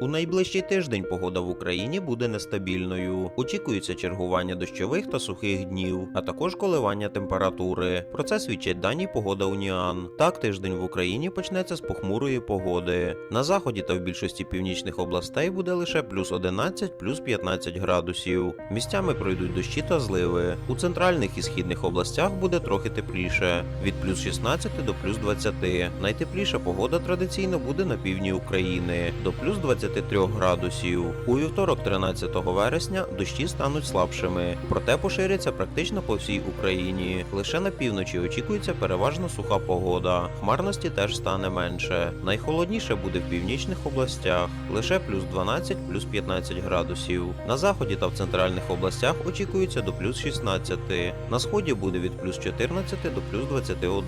У найближчий тиждень погода в Україні буде нестабільною. Очікується чергування дощових та сухих днів, а також коливання температури. Про це свідчать дані погода Уніан. Так, тиждень в Україні почнеться з похмурої погоди. На заході та в більшості північних областей буде лише плюс 11, плюс 15 градусів. Місцями пройдуть дощі та зливи. У центральних і східних областях буде трохи тепліше від плюс 16 до плюс 20. Найтепліша погода традиційно буде на півдні України до плюс 23 градусів. У вівторок, 13 вересня, дощі стануть слабшими, проте поширяться практично по всій Україні. Лише на півночі очікується переважно суха погода. Хмарності теж стане менше. Найхолодніше буде в північних областях, лише плюс 12, плюс 15 градусів. На заході та в центральних областях очікується до плюс 16. На сході буде від плюс 14 до плюс 21,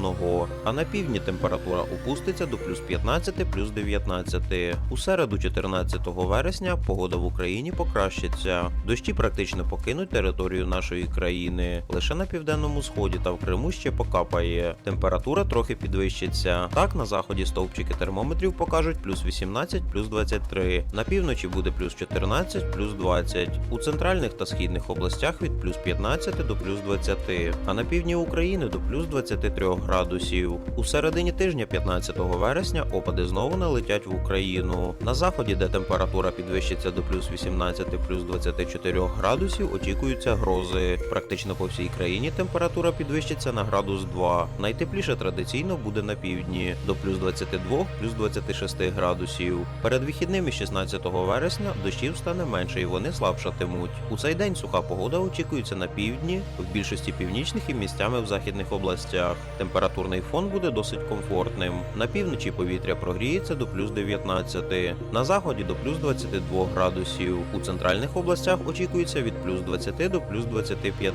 а на півдні температура опуститься до плюс 15, плюс 19. У середу 14 вересня погода в Україні покращиться. Дощі практично покинуть територію нашої країни. Лише на південному сході та в Криму ще покапає. Температура трохи підвищиться. Так, на заході стовпчики термометрів покажуть плюс 18, плюс 23. На півночі буде плюс 14, плюс 20. У центральних та східних областях від плюс 15 до плюс 20, а на півдні України до плюс 23 градусів. У середині тижня 15 вересня опади знову налетять в Україну. На заході, де температура підвищиться до плюс 18, плюс 24 градусів, очікуються грози. Практично по всій країні температура підвищиться на градус 2. Найтепліше традиційно буде на півдні до плюс 22, плюс 26 градусів. Перед вихідними 16 вересня дощів стане менше і вони слабшатимуть. У цей день суха погода очікується на півдні, в більшості північних і місцями в західних областях. Температурний фон буде досить комфортним. На півночі повітря прогріється до плюс 19, на заході до плюс 22 градусів. У центральних областях очікується від плюс 20 до плюс 25,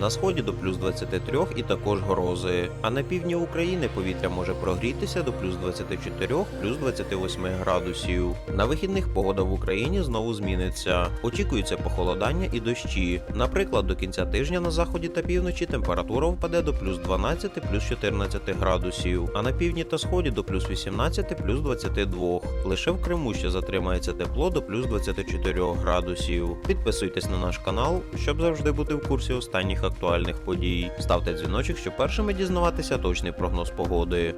на сході до плюс 23 і також грози. А на півдні України повітря може прогрітися до плюс 24, плюс 28 градусів. На вихідних погода в Україні знову зміниться. Очікується похолодання і дощі. Наприклад, до кінця тижня на заході та півночі температура впаде до плюс 12, плюс 14 градусів, а на півдні та сході до плюс 18, плюс 22. Лише в Криму ще затримається тепло до плюс 24 градусів. Підписуйтесь на наш канал, щоб завжди бути в курсі останніх актуальних подій. Ставте дзвіночок, щоб першими дізнаватися точний прогноз погоди.